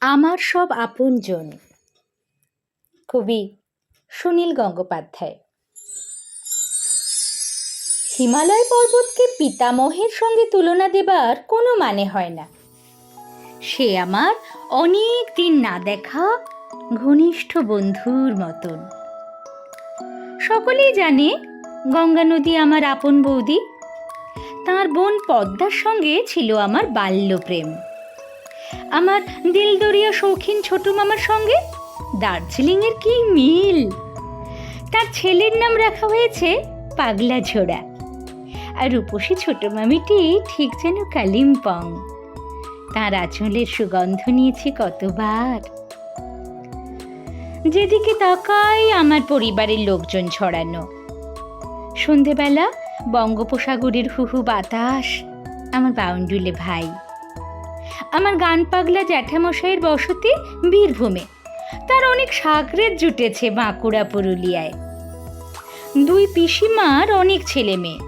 আমার সব আপনজন। কবি সুনীল গঙ্গোপাধ্যায়। হিমালয় পর্বতকে পিতামহের সঙ্গে তুলনা দেবার কোনো মানে হয় না। সে আমার অনেক দিন না দেখা ঘনিষ্ঠ বন্ধুর মতন। সকলেই জানে গঙ্গা নদী আমার আপন বৌদি। তার বোন পদ্মার সঙ্গে ছিল আমার বাল্যপ্রেম। আমার দিলদরিয়া শৌখিন ছোট মামার সঙ্গে? দার্জিলিংয়ের কি মিল? তার ছেলের নাম রাখা হয়েছে পাগলা ঝোড়া। আর রূপসী ছোট মামিটি ঠিক যেন কালিম্পং। তার আঁচলের সুগন্ধ নিয়েছে কতবার। যেদিকে তাকাই, আমার পরিবারের লোকজন ছড়ানো। সন্ধেবেলা বঙ্গোপসাগরের হুহু বাতাস, আমার বাউন্ডুলে ভাই। আমার গান পাগলা জ্যাঠামশাইয়ের বসতি বীরভূমে। তার অনেক সাগরের জুটেছে বাঁকুড়া পুরুলিয়ায়। দুই পিসিমার অনেক ছেলে মেয়ে।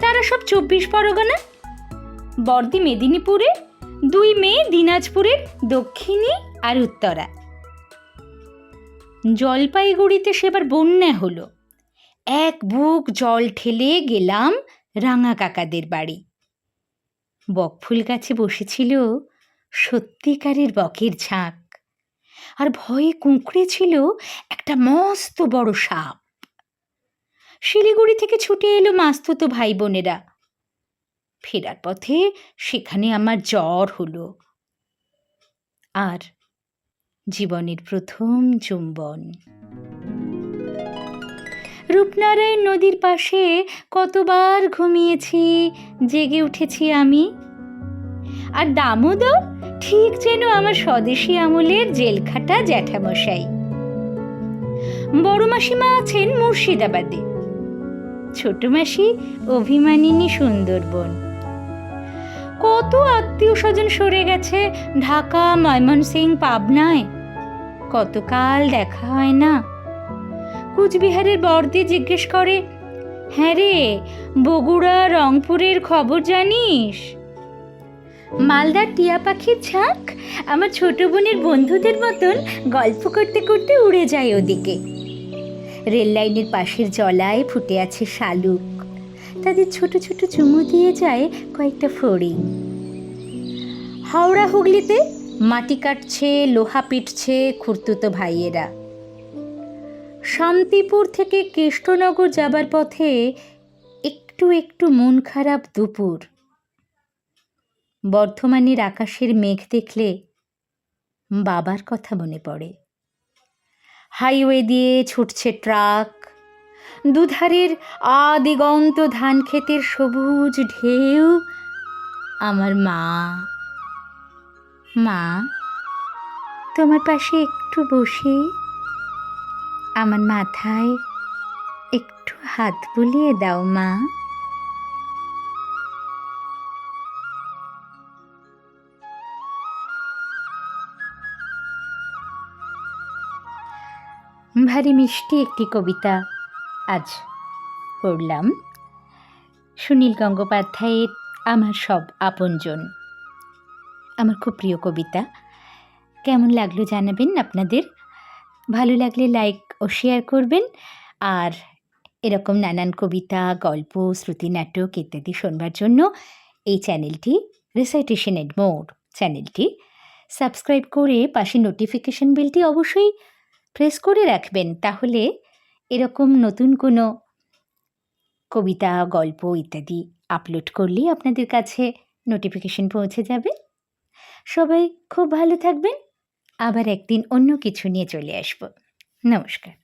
তারা সব চব্বিশ পরগনা, বর্দি মেদিনীপুরে, দুই মেয়ে দিনাজপুরের দক্ষিণী আর উত্তরা। জলপাইগুড়িতে সেবার বন্যা হলো। এক বুক জল ঠেলে গেলাম রাঙা কাকাদের বাড়ি। বকফুল গাছে বসেছিল সত্যিকারের বকের ঝাঁক। আর ভয়ে কুঁকড়ে ছিল একটা মস্ত বড় সাপ। শিলিগুড়ি থেকে ছুটে এলো মাস্তুতো ভাই বোনেরা ফেরার পথে সেখানে আমার জ্বর হলো। আর জীবনের প্রথম চুম্বন। রূপনারায়ণ নদীর পাশে কতবার ঘুমিয়েছি, জেগে উঠেছি আমি। আর দামোদর ঠিক যেন আমার স্বদেশী আমলের জেলখাটা জ্যাঠামশাই। বড় মাসিমা আছেন মুর্শিদাবাদে। ছোট মাসি অভিমানিনী সুন্দরবন। কত আত্মীয় স্বজন সরে গেছে ঢাকা, ময়মনসিং, পাবনায়। কতকাল দেখা হয় না। কুচবিহারের বর্দি জিজ্ঞেস করে হ্যাঁ রে, বগুড়া, রংপুরের খবর জানিস? মালদার টিয়া পাখির ঝাঁক? আমার ছোট বোনের বন্ধুদের মতন গল্প করতে করতে উড়ে যায় ওদিকে। রেল লাইনের পাশের জলায় ফুটে আছে শালুক। তাদের ছোট ছোট চুমু দিয়ে যায় কয়েকটা ফড়িং। হাওড়া হুগলিতে মাটি কাটছে, লোহা পিটছে খুর্তুতো ভাইয়েরা। শান্তিপুর থেকে কৃষ্ণনগর যাবার পথে একটু একটু মন খারাপ দুপুর। বর্ধমানের আকাশের মেঘ দেখলে বাবার কথা মনে পড়ে। হাইওয়ে দিয়ে ছুটছে ট্রাক। দুধারের আদিগন্ত ধান ক্ষেতের সবুজ ঢেউ। আমার মা। মা, তোমার পাশে একটু বসে। আমার মাথায় একটু হাত বুলিয়ে দাও মা। ভারী মিষ্টি একটি কবিতা আজ পড়লাম। সুনীল গঙ্গোপাধ্যায়ের আমার সব আপনজন। আমার খুব প্রিয় কবিতা। কেমন লাগল জানাবেন আপনাদের? ভালো লাগলে লাইক ও শেয়ার করবেন। আর এরকম নানান কবিতা, গল্প, শ্রুতি নাটক ইত্যাদি শোনবার জন্য এই চ্যানেলটি, রিসাইটেশন এড মোর চ্যানেলটি সাবস্ক্রাইব করে পাশে নোটিফিকেশন বেলটি অবশ্যই প্রেস করে রাখবেন, তাহলে এরকম নতুন কোনো কবিতা, গল্প ইত্যাদি আপলোড করলেই আপনাদের কাছে নোটিফিকেশন পৌঁছে যাবে। সবাই খুব ভালো থাকবেন। আবার একদিন অন্য কিছু নিয়ে চলে আসব। নমস্কার।